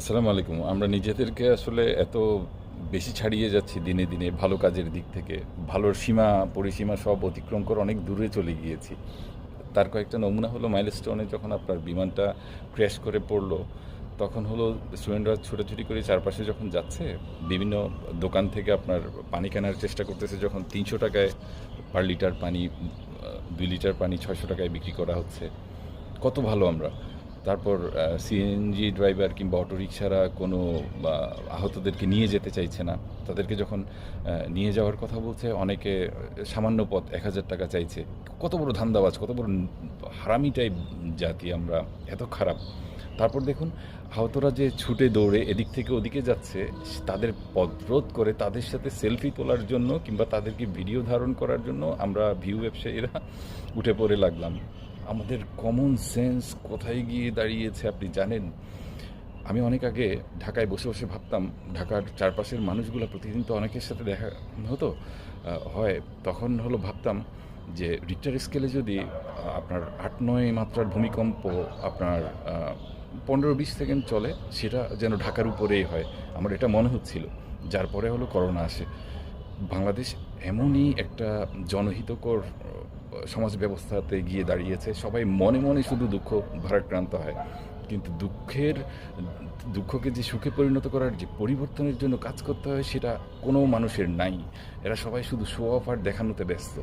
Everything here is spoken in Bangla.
আসসালামু আলাইকুম। আমরা নিজেদেরকে আসলে এত বেশি ছাড়িয়ে যাচ্ছি দিনে দিনে, ভালো কাজের দিক থেকে। ভালোর সীমা, পরিসীমা সব অতিক্রম করে অনেক দূরে চলে গিয়েছি। তার কয়েকটা নমুনা হলো মাইলস্টোনে যখন আপনার বিমানটা ক্র্যাশ করে পড়ল, তখন হলো স্টুডেন্টরা ছোটাছুটি করে চারপাশে যখন যাচ্ছে, বিভিন্ন দোকান থেকে আপনার পানি কেনার চেষ্টা করতেছে, যখন তিনশো টাকায় পার লিটার পানি দুই লিটার পানি ছয়শো টাকায় বিক্রি করা হচ্ছে। কত ভালো আমরা। তারপর সিএনজি ড্রাইভার কিংবা অটোরিকশারা কোনো আহতদেরকে নিয়ে যেতে চাইছে না। তাদেরকে যখন নিয়ে যাওয়ার কথা বলছে, অনেকে সামান্য পথ এক হাজার টাকা চাইছে। কত বড় ধান্দাবাজ, কত বড় হারামি টাইপ জাতি আমরা, এত খারাপ। তারপর দেখুন, আহতরা যে ছুটে দৌড়ে এদিক থেকে ওদিকে যাচ্ছে, তাদের পথরোধ করে তাদের সাথে সেলফি তোলার জন্য কিংবা তাদেরকে ভিডিও ধারণ করার জন্য আমরা ভিউ ব্যবসায়ীরা উঠে পড়ে লাগলাম। আমাদের কমন সেন্স কোথায় গিয়ে দাঁড়িয়েছে আপনি জানেন? আমি অনেক আগে ঢাকায় বসে বসে ভাবতাম, ঢাকার চারপাশের মানুষগুলো প্রতিদিন তো অনেকের সাথে দেখা হতো হয়। তখন হলো ভাবতাম যে রিক্টার স্কেলে যদি আপনার আট নয় মাত্রার ভূমিকম্প আপনার পনেরো বিশ সেকেন্ড চলে, সেটা যেন ঢাকার উপরেই হয়। আমার এটা মনে হচ্ছিল। যার পরে হলো করোনা আসে। বাংলাদেশ এমনই একটা জনহিতকর সমাজ ব্যবস্থাতে গিয়ে দাঁড়িয়েছে। সবাই মনে মনে শুধু দুঃখ ভারাক্রান্ত হয়। কিন্তু দুঃখের, দুঃখকে যে সুখে পরিণত করার যে পরিবর্তনের জন্য কাজ করতে হয়, সেটা কোনো মানুষের নাই। এরা সবাই শুধু শো অফ আর দেখানোতে ব্যস্ত।